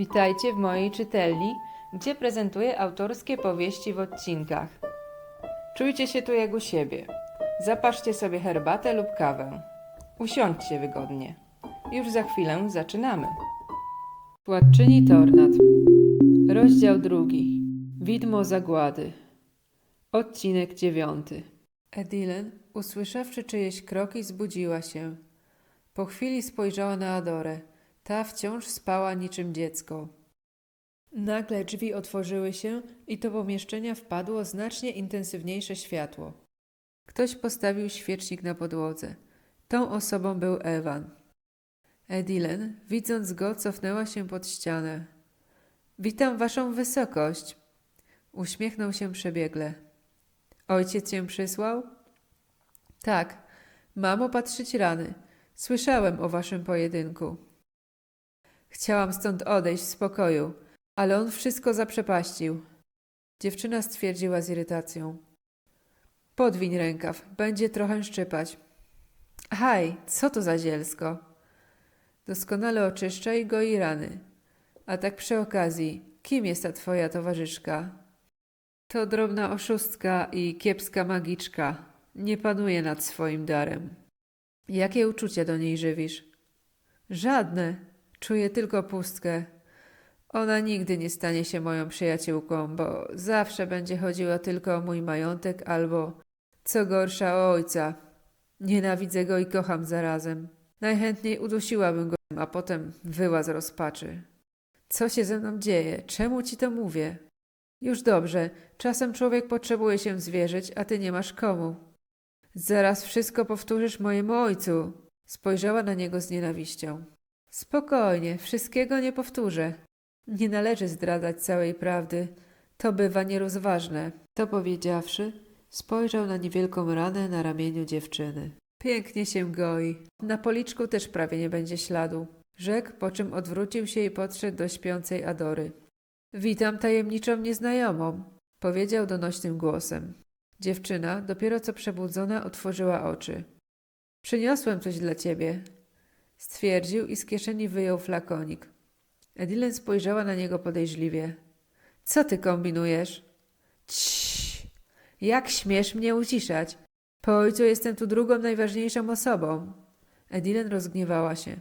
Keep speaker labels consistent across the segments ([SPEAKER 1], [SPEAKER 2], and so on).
[SPEAKER 1] Witajcie w mojej czytelni, gdzie prezentuję autorskie powieści w odcinkach. Czujcie się tu jak u siebie. Zapaszcie sobie herbatę lub kawę. Usiądźcie wygodnie. Już za chwilę zaczynamy. Władczyni Tornad. Rozdział drugi. Widmo zagłady. Odcinek dziewiąty. Edilen, usłyszawszy czyjeś kroki, zbudziła się. Po chwili spojrzała na Adorę. Ta wciąż spała niczym dziecko. Nagle drzwi otworzyły się i do pomieszczenia wpadło znacznie intensywniejsze światło. Ktoś postawił świecznik na podłodze. Tą osobą był Ewan. Edilen, widząc go, cofnęła się pod ścianę. Witam waszą wysokość. Uśmiechnął się przebiegle. Ojciec cię przysłał? Tak, mam opatrzyć rany. Słyszałem o waszym pojedynku. Chciałam stąd odejść w spokoju, ale on wszystko zaprzepaścił. Dziewczyna stwierdziła z irytacją. Podwiń rękaw, będzie trochę szczypać. Haj, co to za zielsko? Doskonale oczyszcza i goi rany. A tak przy okazji, kim jest ta twoja towarzyszka? To drobna oszustka i kiepska magiczka. Nie panuje nad swoim darem. Jakie uczucia do niej żywisz? Żadne. Czuję tylko pustkę. Ona nigdy nie stanie się moją przyjaciółką, bo zawsze będzie chodziła tylko o mój majątek albo, co gorsza, o ojca. Nienawidzę go i kocham zarazem. Najchętniej udusiłabym go, a potem wyła z rozpaczy. Co się ze mną dzieje? Czemu ci to mówię? Już dobrze, czasem człowiek potrzebuje się zwierzyć, a ty nie masz komu. Zaraz wszystko powtórzysz mojemu ojcu. Spojrzała na niego z nienawiścią. Spokojnie, wszystkiego nie powtórzę. Nie należy zdradzać całej prawdy. To bywa nierozważne. To powiedziawszy, spojrzał na niewielką ranę na ramieniu dziewczyny. Pięknie się goi. Na policzku też prawie nie będzie śladu. Rzekł, po czym odwrócił się i podszedł do śpiącej Adory. Witam tajemniczą nieznajomą, powiedział donośnym głosem. Dziewczyna, dopiero co przebudzona, otworzyła oczy. Przyniosłem coś dla ciebie, stwierdził i z kieszeni wyjął flakonik. Edilen spojrzała na niego podejrzliwie. Co ty kombinujesz? Ciii! Jak śmiesz mnie uciszać? Po ojcu jestem tu drugą najważniejszą osobą. Edilen rozgniewała się.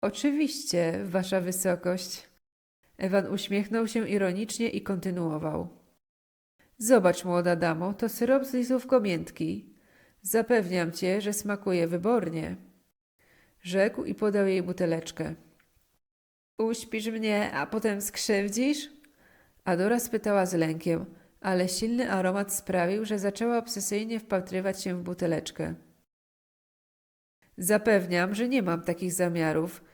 [SPEAKER 1] Oczywiście, wasza wysokość. Ewan uśmiechnął się ironicznie i kontynuował. Zobacz, młoda damo, to syrop z listówko miętki. Zapewniam cię, że smakuje wybornie. Rzekł i podał jej buteleczkę. Uśpisz mnie, a potem skrzywdzisz? Adora spytała z lękiem, ale silny aromat sprawił, że zaczęła obsesyjnie wpatrywać się w buteleczkę. Zapewniam, że nie mam takich zamiarów.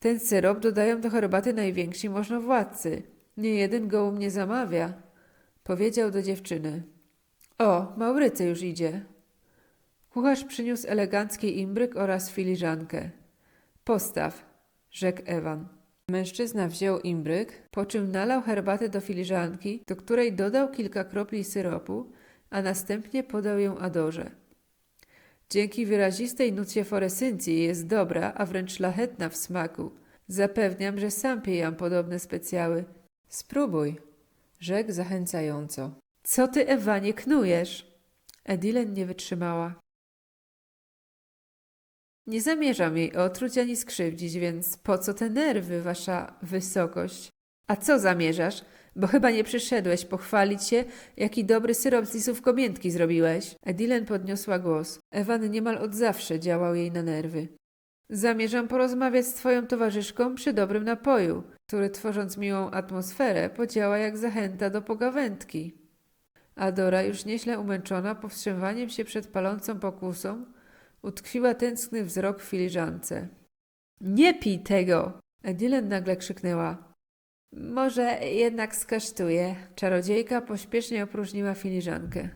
[SPEAKER 1] Ten syrop dodają do herbaty najwięksi możnowładcy. Nie jeden go u mnie zamawia, powiedział do dziewczyny. O, Maurycy już idzie. Kucharz przyniósł elegancki imbryk oraz filiżankę. Postaw, rzekł Ewan. Mężczyzna wziął imbryk, po czym nalał herbatę do filiżanki, do której dodał kilka kropli syropu, a następnie podał ją Adorze. Dzięki wyrazistej nucie foresyncji jest dobra, a wręcz szlachetna w smaku. Zapewniam, że sam pijam podobne specjały. Spróbuj, rzekł zachęcająco. Co ty, Ewanie, knujesz? Edilen nie wytrzymała. Nie zamierzam jej otruć ani skrzywdzić, więc po co te nerwy, wasza wysokość? A co zamierzasz? Bo chyba nie przyszedłeś pochwalić się, jaki dobry syrop z lisówko miętki zrobiłeś. Edilen podniosła głos. Ewan niemal od zawsze działał jej na nerwy. Zamierzam porozmawiać z twoją towarzyszką przy dobrym napoju, który tworząc miłą atmosferę podziała jak zachęta do pogawędki. Adora, już nieźle umęczona powstrzymywaniem się przed palącą pokusą, utkwiła tęskny wzrok w filiżance. Nie pij tego! Edilen nagle krzyknęła. Może jednak skosztuję. Czarodziejka pośpiesznie opróżniła filiżankę.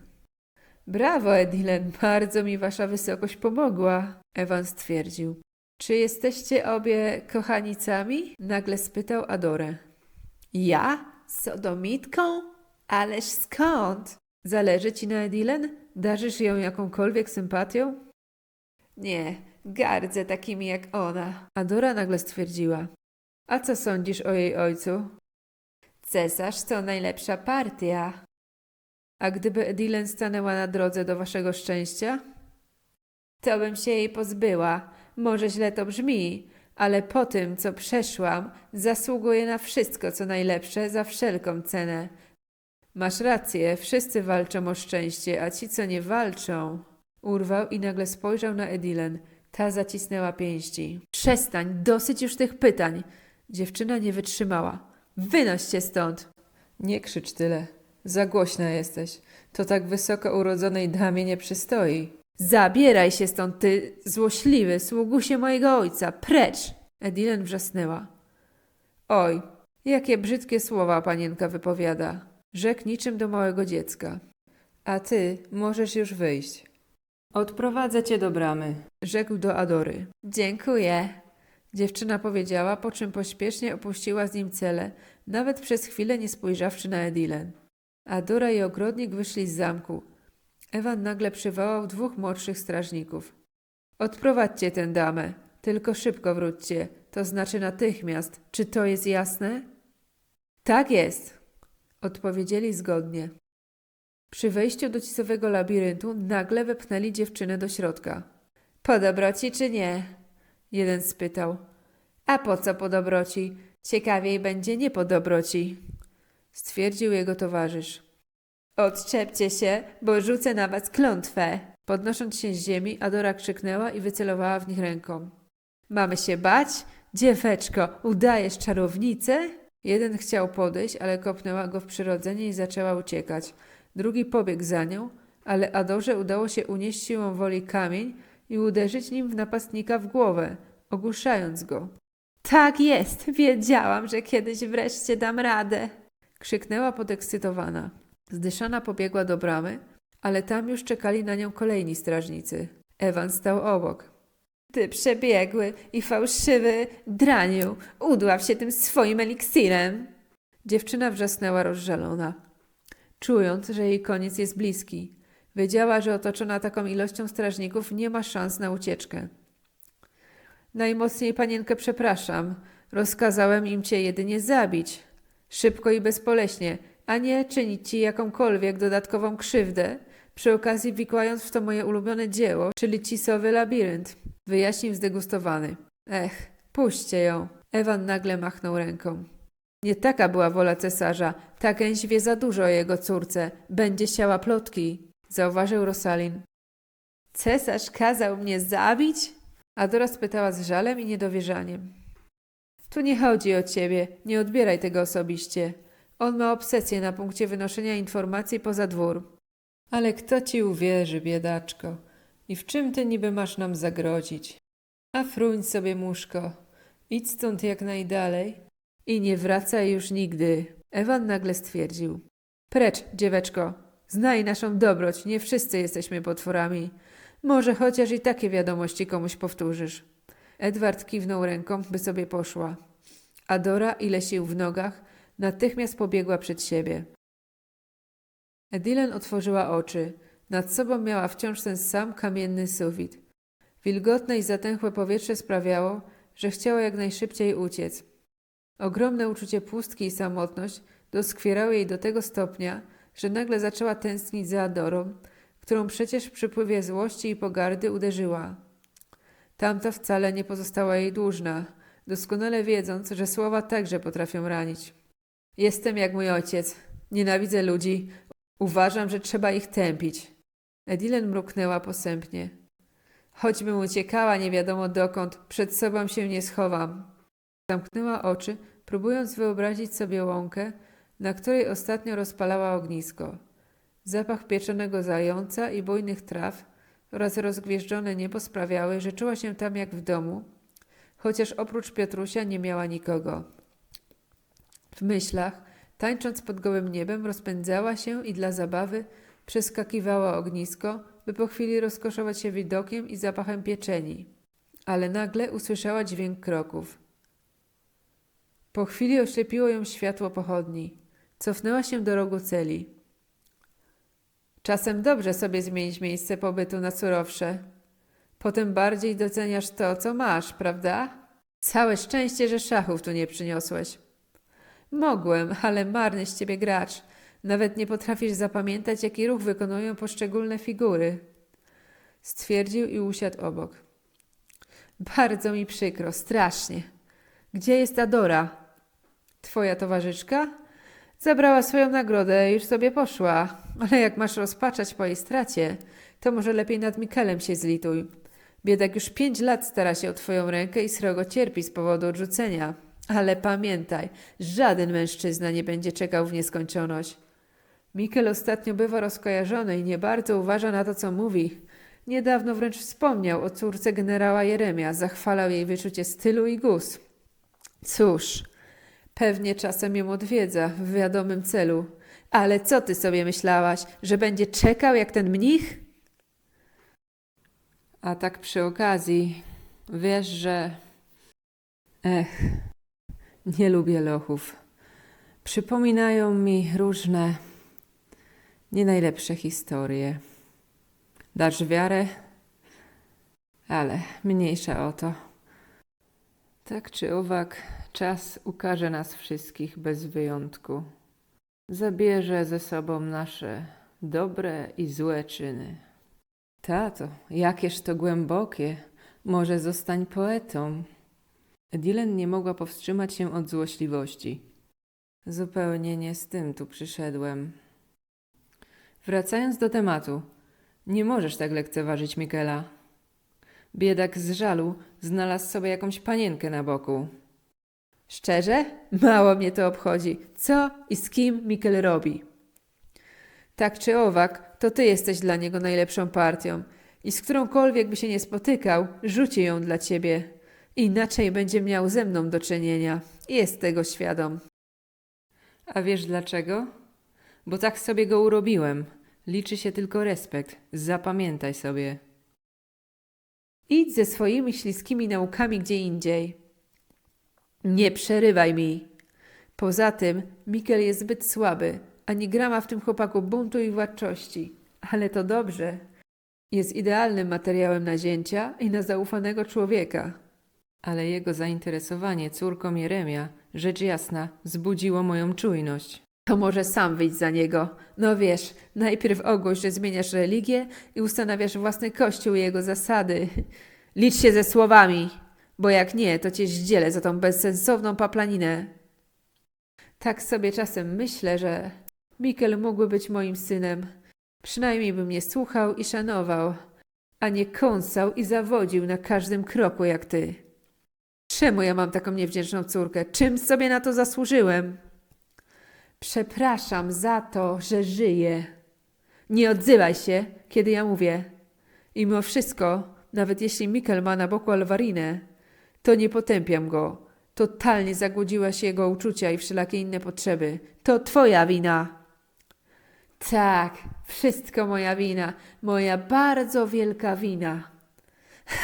[SPEAKER 1] Brawo, Edilen, bardzo mi wasza wysokość pomogła, Ewan stwierdził. Czy jesteście obie kochanicami? Nagle spytał Adorę. Ja? Sodomitką? Ależ skąd? Zależy ci na Edilen? Darzysz ją jakąkolwiek sympatią? Nie, gardzę takimi jak ona. Adora nagle stwierdziła. A co sądzisz o jej ojcu? Cesarz to najlepsza partia. A gdyby Edilen stanęła na drodze do waszego szczęścia? To bym się jej pozbyła. Może źle to brzmi, ale po tym, co przeszłam, zasługuję na wszystko, co najlepsze, za wszelką cenę. Masz rację, wszyscy walczą o szczęście, a ci, co nie walczą. Urwał i nagle spojrzał na Edilen. Ta zacisnęła pięści. Przestań, dosyć już tych pytań. Dziewczyna nie wytrzymała. Wynoś się stąd. Nie krzycz tyle. Za głośna jesteś. To tak wysoko urodzonej damie nie przystoi. Zabieraj się stąd, ty złośliwy, sługusie mojego ojca. Precz! Edilen wrzasnęła. Oj, jakie brzydkie słowa panienka wypowiada. Rzekł niczym do małego dziecka. A ty możesz już wyjść. Odprowadzę cię do bramy, rzekł do Adory. Dziękuję. Dziewczyna powiedziała, po czym pośpiesznie opuściła z nim cele, nawet przez chwilę nie spojrzawszy na Edilen. Adora i ogrodnik wyszli z zamku. Ewan nagle przywołał dwóch młodszych strażników. Odprowadźcie tę damę, tylko szybko wróćcie, to znaczy natychmiast. Czy to jest jasne? Tak jest, odpowiedzieli zgodnie. Przy wejściu do cisowego labiryntu nagle wepchnęli dziewczynę do środka. Po dobroci czy nie? Jeden spytał. A po co po dobroci? Ciekawiej będzie nie po dobroci, stwierdził jego towarzysz. Odczepcie się, bo rzucę na was klątwę. Podnosząc się z ziemi, Adora krzyknęła i wycelowała w nich ręką. Mamy się bać? Dzieweczko, udajesz czarownicę? Jeden chciał podejść, ale kopnęła go w przyrodzenie i zaczęła uciekać. Drugi pobiegł za nią, ale Adorze udało się unieść siłą woli kamień i uderzyć nim w napastnika w głowę, ogłuszając go. Tak jest, wiedziałam, że kiedyś wreszcie dam radę. Krzyknęła podekscytowana. Zdyszana pobiegła do bramy, ale tam już czekali na nią kolejni strażnicy. Ewan stał obok. Ty przebiegły i fałszywy draniu, udław się tym swoim eliksirem. Dziewczyna wrzasnęła rozżalona, czując, że jej koniec jest bliski. Wiedziała, że otoczona taką ilością strażników nie ma szans na ucieczkę. Najmocniej panienkę przepraszam. Rozkazałem im cię jedynie zabić. Szybko i bezpoleśnie, a nie czynić ci jakąkolwiek dodatkową krzywdę, przy okazji wikłając w to moje ulubione dzieło, czyli cisowy labirynt. Wyjaśnił zdegustowany. Ech, puśćcie ją. Ewan nagle machnął ręką. Nie taka była wola cesarza. Ta gęś wie za dużo o jego córce. Będzie siała plotki, zauważył Rosalin. Cesarz kazał mnie zabić? Adora spytała z żalem i niedowierzaniem. Tu nie chodzi o ciebie, nie odbieraj tego osobiście. On ma obsesję na punkcie wynoszenia informacji poza dwór. Ale kto ci uwierzy, biedaczko? I w czym ty niby masz nam zagrozić? A fruń sobie muszko. Idź stąd jak najdalej i nie wracaj już nigdy. Ewan nagle stwierdził. Precz, dzieweczko. Znaj naszą dobroć, nie wszyscy jesteśmy potworami. Może chociaż i takie wiadomości komuś powtórzysz. Edward kiwnął ręką, by sobie poszła. Adora, ile sił w nogach, natychmiast pobiegła przed siebie. Edilen otworzyła oczy. Nad sobą miała wciąż ten sam kamienny sufit. Wilgotne i zatęchłe powietrze sprawiało, że chciała jak najszybciej uciec. Ogromne uczucie pustki i samotność doskwierały jej do tego stopnia, że nagle zaczęła tęsknić za Adorą, którą przecież w przypływie złości i pogardy uderzyła. Tamta wcale nie pozostała jej dłużna, doskonale wiedząc, że słowa także potrafią ranić. Jestem jak mój ojciec. Nienawidzę ludzi. Uważam, że trzeba ich tępić. Edilen mruknęła posępnie. Choćbym uciekała nie wiadomo dokąd, przed sobą się nie schowam. Zamknęła oczy, próbując wyobrazić sobie łąkę, na której ostatnio rozpalała ognisko. Zapach pieczonego zająca i bujnych traw oraz rozgwieżdżone niebo sprawiały, że czuła się tam jak w domu, chociaż oprócz Piotrusia nie miała nikogo. W myślach, tańcząc pod gołym niebem, rozpędzała się i dla zabawy przeskakiwała ognisko, by po chwili rozkoszować się widokiem i zapachem pieczeni. Ale nagle usłyszała dźwięk kroków. Po chwili oślepiło ją światło pochodni. Cofnęła się do rogu celi. Czasem dobrze sobie zmienić miejsce pobytu na surowsze. Potem bardziej doceniasz to, co masz, prawda? Całe szczęście, że szachów tu nie przyniosłeś. Mogłem, ale marny z ciebie gracz. Nawet nie potrafisz zapamiętać, jaki ruch wykonują poszczególne figury. Stwierdził i usiadł obok. Bardzo mi przykro, strasznie. Gdzie jest Adora? Twoja towarzyszka? Zabrała swoją nagrodę i już sobie poszła. Ale jak masz rozpaczać po jej stracie, to może lepiej nad Mikelem się zlituj. Biedak już pięć lat stara się o twoją rękę i srogo cierpi z powodu odrzucenia. Ale pamiętaj, żaden mężczyzna nie będzie czekał w nieskończoność. Mikel ostatnio bywa rozkojarzony i nie bardzo uważa na to, co mówi. Niedawno wręcz wspomniał o córce generała Jeremia, zachwalał jej wyczucie stylu i gust. Cóż, pewnie czasem ją odwiedza w wiadomym celu. Ale co ty sobie myślałaś, że będzie czekał jak ten mnich? A tak przy okazji, wiesz, że. Ech, nie lubię lochów. Przypominają mi różne, nie najlepsze historie. Dasz wiarę? Ale mniejsza o to. Tak czy owak, czas ukaże nas wszystkich bez wyjątku. Zabierze ze sobą nasze dobre i złe czyny. Tato, jakież to głębokie. Może zostań poetą. Dylan nie mogła powstrzymać się od złośliwości. Zupełnie nie z tym tu przyszedłem. Wracając do tematu, nie możesz tak lekceważyć Mikela. Biedak z żalu znalazł sobie jakąś panienkę na boku. Szczerze? Mało mnie to obchodzi. Co i z kim Mikel robi? Tak czy owak, to ty jesteś dla niego najlepszą partią i z którąkolwiek by się nie spotykał, rzuci ją dla ciebie. Inaczej będzie miał ze mną do czynienia. Jest tego świadom. A wiesz dlaczego? Bo tak sobie go urobiłem. Liczy się tylko respekt. Zapamiętaj sobie. Idź ze swoimi śliskimi naukami gdzie indziej. Nie przerywaj mi. Poza tym, Mikel jest zbyt słaby, ani grama w tym chłopaku buntu i władczości. Ale to dobrze. Jest idealnym materiałem na zięcia i na zaufanego człowieka. Ale jego zainteresowanie córką Jeremia, rzecz jasna, wzbudziło moją czujność. To może sam wyjdź za niego. No wiesz, najpierw ogłoś, że zmieniasz religię i ustanawiasz własny kościół i jego zasady. Licz się ze słowami, bo jak nie, to cię zdzielę za tą bezsensowną paplaninę. Tak sobie czasem myślę, że Mikel mógłby być moim synem. Przynajmniej by mnie słuchał i szanował, a nie kąsał i zawodził na każdym kroku jak ty. Czemu ja mam taką niewdzięczną córkę? Czym sobie na to zasłużyłem? Przepraszam za to, że żyję. Nie odzywaj się, kiedy ja mówię. I mimo wszystko, nawet jeśli Mikel ma na boku Alwarinę, to nie potępiam go. Totalnie zagłodziłaś jego uczucia i wszelakie inne potrzeby. To twoja wina. Tak, wszystko moja wina. Moja bardzo wielka wina.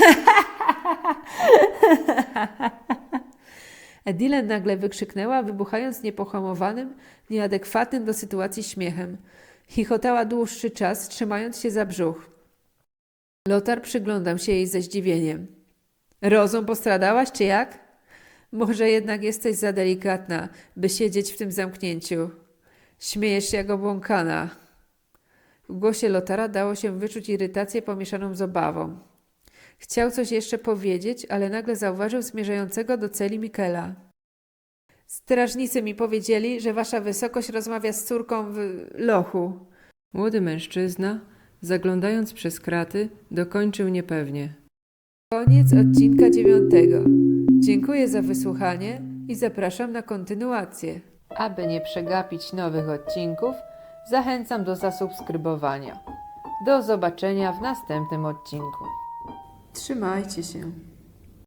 [SPEAKER 1] Edilen nagle wykrzyknęła, wybuchając niepohamowanym, nieadekwatnym do sytuacji śmiechem. Chichotała dłuższy czas, trzymając się za brzuch. Lotar przyglądał się jej ze zdziwieniem. Rozum postradałaś, czy jak? Może jednak jesteś za delikatna, by siedzieć w tym zamknięciu. Śmiejesz się jak obłąkana. W głosie Lotara dało się wyczuć irytację pomieszaną z obawą. Chciał coś jeszcze powiedzieć, ale nagle zauważył zmierzającego do celi Mikela. Strażnicy mi powiedzieli, że wasza wysokość rozmawia z córką w lochu. Młody mężczyzna, zaglądając przez kraty, dokończył niepewnie. Koniec odcinka dziewiątego. Dziękuję za wysłuchanie i zapraszam na kontynuację. Aby nie przegapić nowych odcinków, zachęcam do zasubskrybowania. Do zobaczenia w następnym odcinku. Trzymajcie się.